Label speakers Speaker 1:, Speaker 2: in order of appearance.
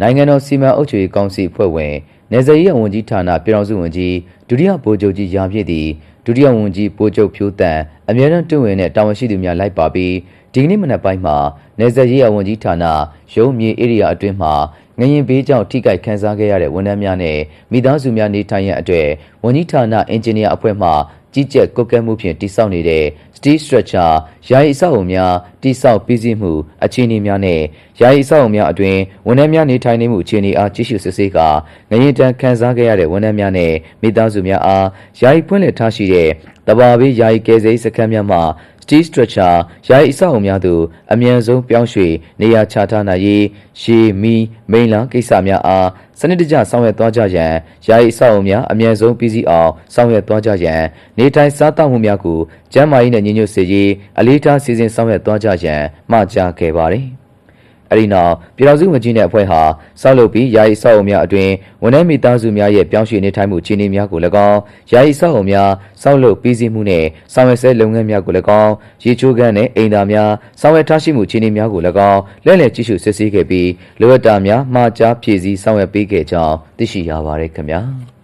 Speaker 1: နိုင်ငံတော်စီမံအုပ်ချုပ်ရေးကောင်စီအဖွဲ့ဝင်နေဇယ်ရေးဝန်ကြီးဌာနပြည်ထောင်စုဝန်ကြီးဒုတိယဗိုလ်ချုပ်ကြီးရာပြည့်သည်ဒုတိယဝန်ကြီးဗိုလ်ချုပ်ဖြိုးတန်အမြဲတမ်းတွင်ဝင်တဲ့တာဝန်ရှိသူများလိုက်ပါပြီးဒီကနေ့မနက်ပိုင်းမှာနေဇယ်ရေးဝန်ကြီးဌာနရုံးမြေဧရိယာအတွင်းမှာငရင်ဘေးကြောင့်ထိခိုက်ခန်းစားခဲ့ရတဲ့ဝန်ထမ်းများနဲ့မိသားစုများနေထိုင်ရန်အတွက်ဝန်ကြီးဌာနအင်ဂျင်နီယာအဖွဲ့မှကြီးကြပ်ကွပ်ကဲမှုဖြင့်တိစောက်နေတဲ့ steel structure ယာယီအဆောက်အအုံများတိစောက်ပြီးစီးမှုအခြေအနေများနဲ့ယာယီအဆောက်အအုံများအတွင်ဝန်ထမ်းများနေထိုင်နေမှုအခြေအနေအားကြည့်ရှုစစ်ဆေးကာငရင်တန်းခန်းစားခဲ့ရတဲ့ဝန်ထမ်းများနဲ့မိသားစုများအားယာယီဖွင့်လှစ်ထားရှိတဲ့တဘာဘေးယာယီကယ်ဆယ်ရေးစခန်းများမှ steel structure ယာယီအဆောက်အအုံများသို့အမြန်ဆုံးပြောင်းရွှေ့နေရာချထားနိုင်ရေးရေမီမိန်လာကိစ္စများအားစနစ်တကျဆောင်ရွက်သွားကြရန်ယာယီအဆောက်အအုံများအမြန်ဆုံးပြီးစီးအောင်ဆောင်ရွက်သွားကြရန်နေထိုင်စားသောက်မှုများကိုကျန်းမာရေးနဲ့ညီညွတ်စေရေးအလေးထားစီစဉ်ဆောင်ရွက်သွားကြရန်မှာကြားခဲ့ပါတယ်။ အဲဒီနောက်ပြည်တော်စုဝန်ကြီးနဲ့အဖွဲ့ဟာဆောက်လုပ်ပြီးယာယီဆောက်အုံများအတွင်ဝန်ထမ်းမိသားစုများရဲ့ပြောင်းရွှေ့နေထိုင်မှုခြေအနေများကို၎င်းယာယီဆောက်အုံများဆောက်လုပ်ပြီးစီးမှုနဲ့ဆောင်ရွက်ဆဲလုပ်ငန်းများကို၎င်းရေချိုးခန်းနဲ့အိမ်သာများဆောင်ရွက်ထားရှိမှုခြေအနေများကို၎င်းလက်လည်ကြည့်ရှုစစ်ဆေးခဲ့ပြီးလိုအပ်တာများမှာကြားဖြည့်ဆည်းဆောင်ရွက်ပေးခဲ့ကြောင်းသိရှိရပါတယ်ခင်ဗျာ။